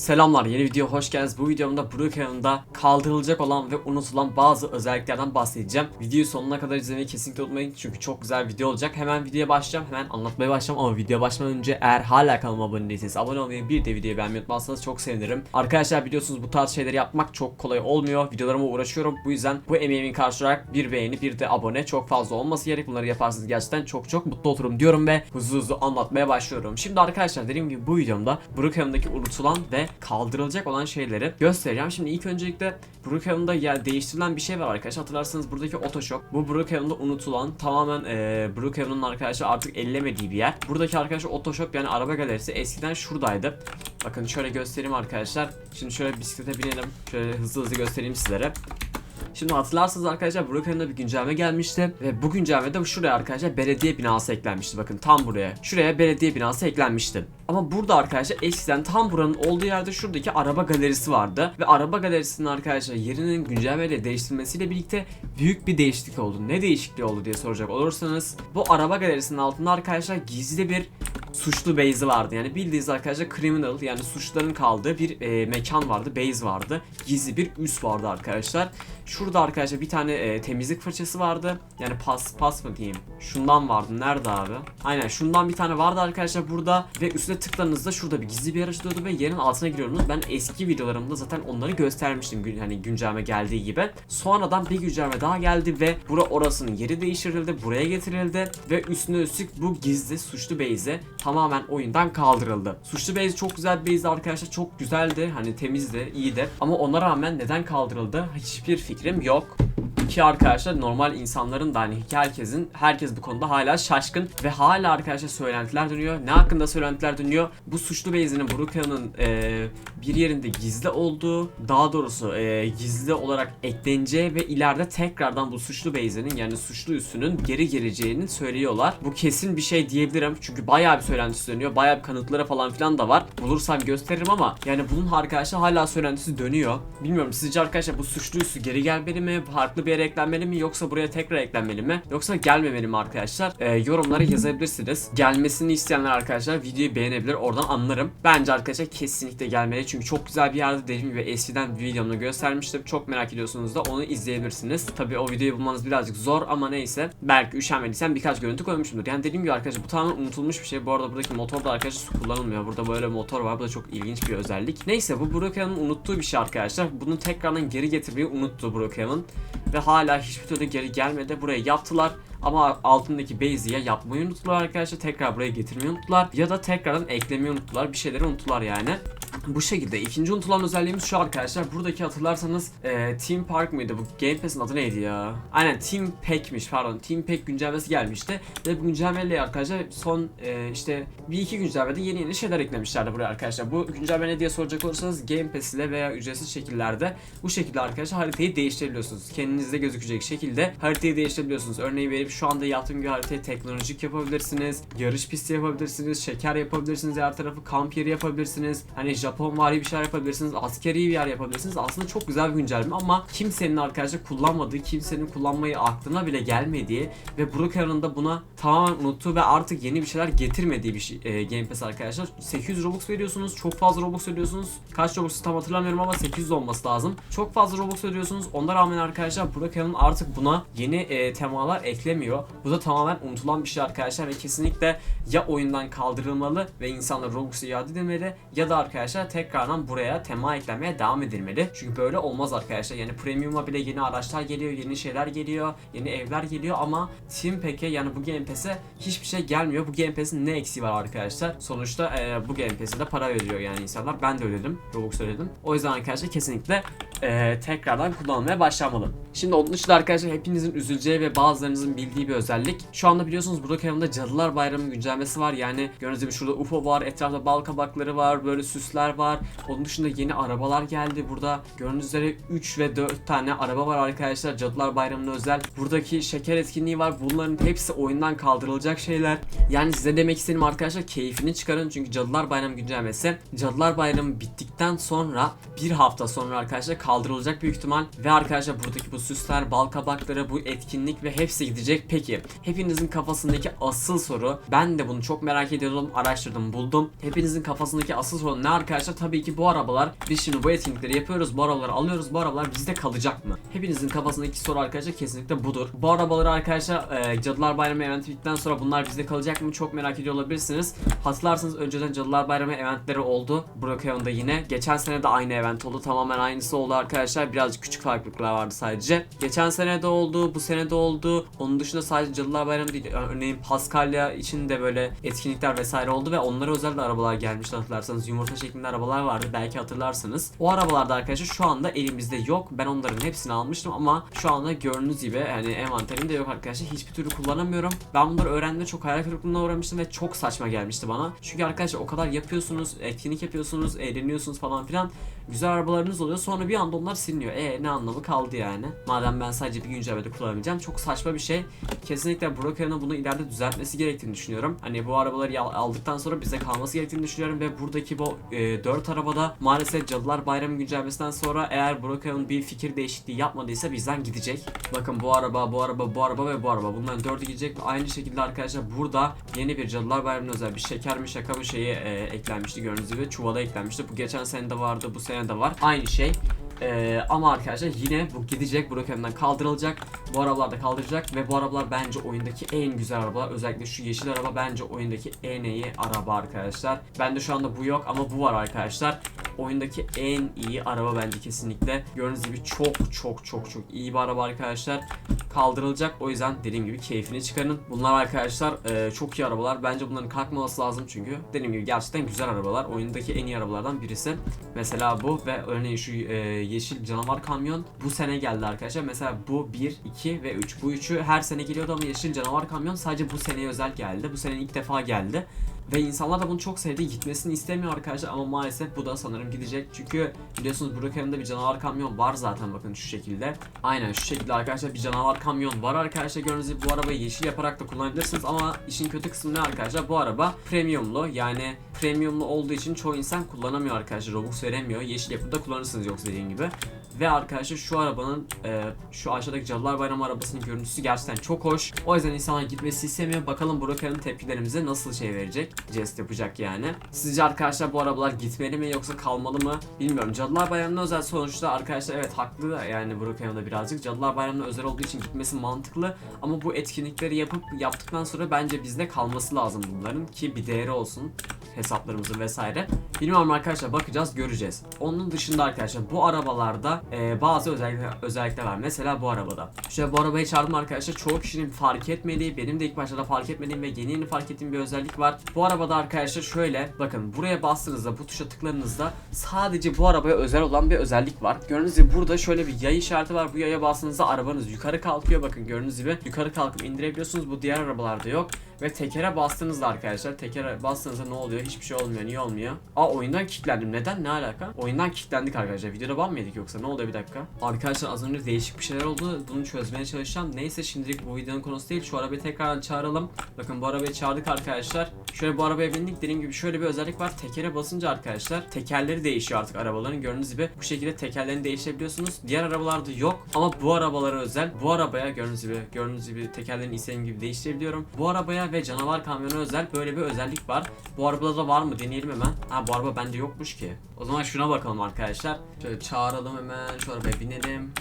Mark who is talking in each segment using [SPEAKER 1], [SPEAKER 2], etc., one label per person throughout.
[SPEAKER 1] Selamlar yeni video hoş geldiniz. Bu videomda Brookhaven'da kaldırılacak olan ve unutulan bazı özelliklerden bahsedeceğim. Videoyu sonuna kadar izlemeyi kesinlikle unutmayın çünkü çok güzel bir video olacak. Hemen videoya başlayacağım. Hemen anlatmaya başlayacağım ama videoya başlamadan önce eğer hala kanalıma abone değilseniz abone olmayı bir de videoyu beğenmeyi unutmazsanız çok sevinirim. Arkadaşlar biliyorsunuz bu tarz şeyleri yapmak çok kolay olmuyor. Videolarıma uğraşıyorum. Bu yüzden bu emeğimin karşı bir beğeni bir de abone çok fazla olması gerek. Bunları yaparsanız gerçekten çok çok mutlu olurum diyorum ve hızlı hızlı anlatmaya başlıyorum. Şimdi arkadaşlar dediğim gibi bu videomda Brookhaven'daki unutulan ve kaldırılacak olan şeyleri göstereceğim. Şimdi ilk öncelikle Brookhaven'da ya değiştirilen bir şey var arkadaşlar. Hatırlarsanız buradaki Otoshop. Bu Brookhaven'da unutulan tamamen e, Brookhaven'ın arkadaşlar artık ellemediği bir yer. Buradaki arkadaşlar Otoshop yani araba galerisi eskiden şuradaydı. Bakın şöyle göstereyim arkadaşlar. Şimdi şöyle bisiklete binelim. Şöyle hızlı hızlı göstereyim sizlere. Şimdi hatırlarsanız arkadaşlar Brookhaven'da bir güncelleme gelmişti ve bu güncellemede şuraya arkadaşlar belediye binası eklenmişti. Bakın tam buraya. Şuraya belediye binası eklenmişti. Ama burada arkadaşlar eskiden tam buranın olduğu yerde şuradaki araba galerisi vardı. Ve araba galerisinin arkadaşlar yerinin güncellemeyle değiştirilmesiyle birlikte büyük bir değişiklik oldu. Ne değişikliği oldu diye soracak olursanız bu araba galerisinin altında arkadaşlar gizli bir suçlu base'i vardı. Yani bildiğiniz arkadaşlar criminal yani suçluların kaldığı bir e, mekan vardı, base vardı. Gizli bir üs vardı arkadaşlar. Şurada arkadaşlar bir tane e, temizlik fırçası vardı. Yani pas pas mı diyeyim? Şundan vardı. Nerede abi? Aynen şundan bir tane vardı arkadaşlar burada ve üstüne tıkladığınızda şurada bir gizli bir yer açılıyordu ve yerin altına giriyorsunuz. Ben eski videolarımda zaten onları göstermiştim gün, hani güncelleme geldiği gibi. Sonradan bir güncelleme daha geldi ve bura orasının yeri değiştirildi, buraya getirildi ve üstüne üstlük bu gizli suçlu base'i tamamen oyundan kaldırıldı. Suçlu base çok güzel bir base'di arkadaşlar. Çok güzeldi. Hani temizdi, iyiydi. Ama ona rağmen neden kaldırıldı? Hiçbir fikrim yok ki arkadaşlar normal insanların da hani herkesin herkes bu konuda hala şaşkın ve hala arkadaşlar söylentiler dönüyor. Ne hakkında söylentiler dönüyor? Bu suçlu base'inin Brookhaven'ın e, bir yerinde gizli olduğu, daha doğrusu e, gizli olarak ekleneceği ve ileride tekrardan bu suçlu base'inin yani suçlu üssünün geri geleceğini söylüyorlar. Bu kesin bir şey diyebilirim çünkü bayağı bir söylentisi dönüyor. Bayağı bir kanıtları falan filan da var. Bulursam gösteririm ama yani bunun arkadaşlar hala söylentisi dönüyor. Bilmiyorum sizce arkadaşlar bu suçlu üssü geri gelmeli mi? Farklı bir yere eklenmeli mi? Yoksa buraya tekrar eklenmeli mi? Yoksa gelmemeli mi arkadaşlar? Ee, yorumlara yazabilirsiniz. Gelmesini isteyenler arkadaşlar videoyu beğenebilir. Oradan anlarım. Bence arkadaşlar kesinlikle gelmeli. Çünkü çok güzel bir yerde dediğim gibi eskiden videomda göstermiştim. Çok merak ediyorsunuz da onu izleyebilirsiniz. Tabi o videoyu bulmanız birazcık zor ama neyse. Belki üşenmediysen birkaç görüntü koymuşumdur. Yani dediğim gibi arkadaşlar bu tamamen unutulmuş bir şey. Bu arada buradaki motor da arkadaşlar su kullanılmıyor. Burada böyle motor var. Bu da çok ilginç bir özellik. Neyse bu Brookhaven'ın unuttuğu bir şey arkadaşlar. Bunu tekrardan geri getirmeyi unuttu Brookhaven. Ve hala hiçbir türlü geri gelmedi. Buraya yaptılar. Ama altındaki base'i ya yapmayı unuttular arkadaşlar. Tekrar buraya getirmeyi unuttular. Ya da tekrardan eklemeyi unuttular. Bir şeyleri unuttular yani. Bu şekilde. ikinci unutulan özelliğimiz şu arkadaşlar. Buradaki hatırlarsanız e, Team Park mıydı? Bu Game Pass'in adı neydi ya? Aynen Team Pack'miş pardon. Team Pack güncellemesi gelmişti. Ve bu güncellemeyle arkadaşlar son e, işte bir iki güncellemede yeni yeni şeyler eklemişlerdi buraya arkadaşlar. Bu güncelleme ne diye soracak olursanız Game Pass ile veya ücretsiz şekillerde bu şekilde arkadaşlar haritayı değiştirebiliyorsunuz. Kendinizde gözükecek şekilde haritayı değiştirebiliyorsunuz. Örneğin verip şu anda yaptığım gibi haritayı teknolojik yapabilirsiniz. Yarış pisti yapabilirsiniz. Şeker yapabilirsiniz. Her tarafı kamp yeri yapabilirsiniz. Hani Japon vari bir şeyler yapabilirsiniz. Askeri bir yer yapabilirsiniz. Aslında çok güzel bir güncelleme ama kimsenin arkadaşlar kullanmadığı, kimsenin kullanmayı aklına bile gelmediği ve Brookhaven'ın da buna tamamen unuttuğu ve artık yeni bir şeyler getirmediği bir şey, e, Game Pass arkadaşlar. 800 Robux veriyorsunuz. Çok fazla Robux ödüyorsunuz. Kaç Robux tam hatırlamıyorum ama 800 olması lazım. Çok fazla Robux ödüyorsunuz. Ona rağmen arkadaşlar Brookhaven artık buna yeni e, temalar eklemiyor. Bu da tamamen unutulan bir şey arkadaşlar ve kesinlikle ya oyundan kaldırılmalı ve insanlar Robux'u iade edilmeli ya da arkadaşlar tekrardan buraya tema eklenmeye devam edilmeli. Çünkü böyle olmaz arkadaşlar. Yani premium'a bile yeni araçlar geliyor, yeni şeyler geliyor, yeni evler geliyor ama Team Pack'e yani bu Game Pass'e hiçbir şey gelmiyor. Bu Game Pass'in ne eksiği var arkadaşlar? Sonuçta e, bu Game Pass'e de para veriyor yani insanlar. Ben de ödedim. Robux ödedim. O yüzden arkadaşlar kesinlikle e, tekrardan kullanmaya başlanmalı. Şimdi onun dışında arkadaşlar hepinizin üzüleceği ve bazılarınızın bildiği bir özellik. Şu anda biliyorsunuz Brookhaven'da Cadılar Bayramı güncellemesi var. Yani gördüğünüz gibi şurada UFO var, etrafta bal kabakları var, böyle süsler var. Onun dışında yeni arabalar geldi. Burada gördüğünüz üzere 3 ve 4 tane araba var arkadaşlar. Cadılar Bayramı'na özel. Buradaki şeker etkinliği var. Bunların hepsi oyundan kaldırılacak şeyler. Yani size demek istedim arkadaşlar keyfini çıkarın. Çünkü Cadılar Bayramı güncellemesi Cadılar Bayramı bittikten sonra bir hafta sonra arkadaşlar kaldırılacak büyük ihtimal. Ve arkadaşlar buradaki bu süsler, bal kabakları, bu etkinlik ve hepsi gidecek. Peki hepinizin kafasındaki asıl soru ben de bunu çok merak ediyordum, araştırdım, buldum. Hepinizin kafasındaki asıl soru ne arkadaşlar? Tabii ki bu arabalar biz şimdi bu etkinlikleri yapıyoruz, bu arabaları alıyoruz, bu arabalar bizde kalacak mı? Hepinizin kafasındaki soru arkadaşlar kesinlikle budur. Bu arabaları arkadaşlar e, Cadılar Bayramı eventi bittikten sonra bunlar bizde kalacak mı çok merak ediyor olabilirsiniz. Hatırlarsanız önceden Cadılar Bayramı eventleri oldu. Brookhaven'da yine. Geçen sene de aynı event oldu. Tamamen aynısı oldu arkadaşlar. Birazcık küçük farklılıklar vardı sadece. Geçen sene de oldu, bu sene de oldu. Onun dışında sadece Cadılar Bayramı değil. Örneğin Paskalya için de böyle etkinlikler vesaire oldu ve onlara özel de arabalar gelmişti hatırlarsanız. Yumurta şeklinde arabalar vardı. Belki hatırlarsınız. O arabalarda arkadaşlar şu anda elimizde yok. Ben onların hepsini almıştım ama şu anda gördüğünüz gibi hani envanterimde yok arkadaşlar. Hiçbir türlü kullanamıyorum. Ben bunları öğrendiğimde çok hayal kırıklığına uğramıştım ve çok saçma gelmişti bana. Çünkü arkadaşlar o kadar yapıyorsunuz, etkinlik yapıyorsunuz, eğleniyorsunuz falan filan. Güzel arabalarınız oluyor. Sonra bir anda onlar siliniyor. E ne anlamı kaldı yani? Madem ben sadece bir güncellemede kullanabileceğim. Çok saçma bir şey. Kesinlikle Broker'ın bunu ileride düzeltmesi gerektiğini düşünüyorum. Hani bu arabaları aldıktan sonra bize kalması gerektiğini düşünüyorum ve buradaki bu e, 4 arabada maalesef Cadılar Bayramı güncellemesinden sonra eğer Broker'ın bir fikir değişikliği yapmadıysa bizden gidecek. Bakın bu araba, bu araba, bu araba ve bu araba. Bunların dördü gidecek. Aynı şekilde arkadaşlar burada yeni bir Cadılar Bayramı'na özel bir şeker mi şaka mı şeyi e, eklenmişti gördüğünüz gibi. Çuvala eklenmişti. Bu geçen sene de vardı, bu sene de var. Aynı şey. Ee, ama arkadaşlar yine bu gidecek Brookhaven'dan kaldırılacak. Bu arabalar da kaldıracak ve bu arabalar bence oyundaki en güzel arabalar. Özellikle şu yeşil araba bence oyundaki en iyi araba arkadaşlar. Bende şu anda bu yok ama bu var arkadaşlar. Oyundaki en iyi araba bence kesinlikle. Gördüğünüz gibi çok çok çok çok iyi bir araba arkadaşlar. Kaldırılacak. O yüzden dediğim gibi keyfini çıkarın. Bunlar arkadaşlar e, çok iyi arabalar. Bence bunların kalkmaması lazım çünkü. Dediğim gibi gerçekten güzel arabalar. Oyundaki en iyi arabalardan birisi. Mesela bu ve örneğin şu e, yeşil canavar kamyon bu sene geldi arkadaşlar. Mesela bu 1, 2 ve 3. Bu üçü her sene geliyordu ama yeşil canavar kamyon sadece bu seneye özel geldi. Bu sene ilk defa geldi. Ve insanlar da bunu çok sevdi. Gitmesini istemiyor arkadaşlar ama maalesef bu da sanırım gidecek. Çünkü biliyorsunuz Brookhaven'da bir canavar kamyon var zaten bakın şu şekilde. Aynen şu şekilde arkadaşlar bir canavar kamyon var arkadaşlar. Gördüğünüz gibi bu arabayı yeşil yaparak da kullanabilirsiniz ama işin kötü kısmı ne arkadaşlar? Bu araba premiumlu yani premiumlu olduğu için çoğu insan kullanamıyor arkadaşlar. Robux veremiyor. Yeşil yapıp kullanırsınız yoksa dediğim gibi. Ve arkadaşlar şu arabanın e, şu aşağıdaki Cadılar Bayramı arabasının görüntüsü gerçekten çok hoş. O yüzden insanlar gitmesi istemiyor. Bakalım Brookhaven tepkilerimize nasıl şey verecek. Jest yapacak yani. Sizce arkadaşlar bu arabalar gitmeli mi yoksa kalmalı mı? Bilmiyorum. Cadılar Bayramı'na özel sonuçta arkadaşlar evet haklı yani Brookhaven'da birazcık. Cadılar Bayramı'na özel olduğu için gitmesi mantıklı. Ama bu etkinlikleri yapıp yaptıktan sonra bence bizde kalması lazım bunların ki bir değeri olsun hesaplarımızı vesaire. Bilmiyorum arkadaşlar bakacağız göreceğiz. Onun dışında arkadaşlar bu arabalarda e, bazı özellikler, özellikler var. Mesela bu arabada. Şöyle bu arabayı çağırdım arkadaşlar. Çoğu kişinin fark etmediği, benim de ilk başta fark etmediğim ve yeni yeni fark ettiğim bir özellik var. Bu arabada arkadaşlar şöyle bakın buraya bastığınızda bu tuşa tıkladığınızda sadece bu arabaya özel olan bir özellik var. Gördüğünüz gibi burada şöyle bir yay işareti var. Bu yaya bastığınızda arabanız yukarı kalkıyor. Bakın gördüğünüz gibi yukarı kalkıp indirebiliyorsunuz. Bu diğer arabalarda yok. Ve tekere bastığınızda arkadaşlar tekere bastığınızda ne oluyor? Hiçbir şey olmuyor. Niye olmuyor? Aa oyundan kilitlendim. Neden? Ne alaka? Oyundan kilitlendik arkadaşlar. Videoda ban mı yedik yoksa? Ne oluyor bir dakika? Arkadaşlar az önce değişik bir şeyler oldu. Bunu çözmeye çalışacağım. Neyse şimdilik bu videonun konusu değil. Şu arabayı tekrardan çağıralım. Bakın bu arabayı çağırdık arkadaşlar. Şöyle bu arabaya bindik. Dediğim gibi şöyle bir özellik var. Tekere basınca arkadaşlar tekerleri değişiyor artık arabaların. Gördüğünüz gibi bu şekilde tekerlerini değiştirebiliyorsunuz. Diğer arabalarda yok. Ama bu arabalara özel. Bu arabaya gördüğünüz gibi gördüğünüz gibi tekerlerini istediğim gibi değiştirebiliyorum. Bu arabaya ve canavar kamyona özel böyle bir özellik var. Bu arabada da var mı? Deneyelim hemen. Ha bu araba bende yokmuş ki. O zaman şuna bakalım arkadaşlar. Şöyle çağıralım hemen. Şu binelim.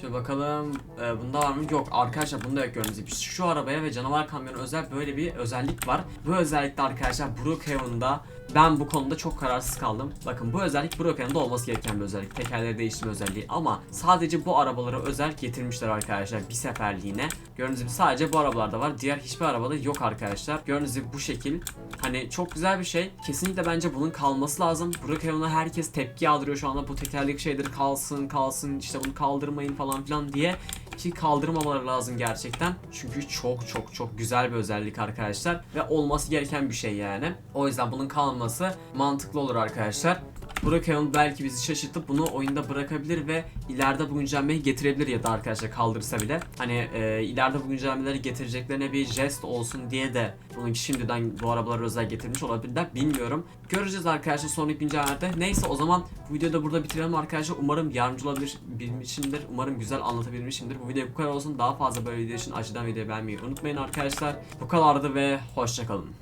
[SPEAKER 1] Şöyle bakalım. Ee, bunda var mı? Yok arkadaşlar bunda yok gördüğünüz gibi. Şu arabaya ve canavar kamyonu özel böyle bir özellik var. Bu özellikle arkadaşlar Brookhaven'da ben bu konuda çok kararsız kaldım. Bakın bu özellik Brookhaven'da olması gereken bir özellik. Tekerleri değiştirme özelliği. Ama sadece bu arabalara özel getirmişler arkadaşlar bir seferliğine. Gördüğünüz gibi sadece bu arabalarda var. Diğer hiçbir arabada yok arkadaşlar. Gördüğünüz gibi bu şekil. Hani çok güzel bir şey. Kesinlikle bence bunun kalması lazım. Brookhaven'a herkes tepki yağdırıyor şu anda. Bu tekerlek şeyleri kalsın kalsın işte bunu kaldırmayın falan filan diye ki kaldırmamaları lazım gerçekten. Çünkü çok çok çok güzel bir özellik arkadaşlar ve olması gereken bir şey yani. O yüzden bunun kalması mantıklı olur arkadaşlar. Brookhaven belki bizi şaşırtıp bunu oyunda bırakabilir ve ileride bu güncellemeyi getirebilir ya da arkadaşlar kaldırırsa bile. Hani e, ileride bu güncellemeleri getireceklerine bir jest olsun diye de bunu şimdiden bu arabaları özel getirmiş olabilirler. Bilmiyorum. Göreceğiz arkadaşlar sonraki güncellemelerde. Neyse o zaman bu videoyu da burada bitirelim arkadaşlar. Umarım yardımcı olabilmişimdir. Umarım güzel anlatabilmişimdir. Bu video bu kadar olsun. Daha fazla böyle video için aşağıdan videoyu beğenmeyi unutmayın arkadaşlar. Bu kadardı ve hoşçakalın.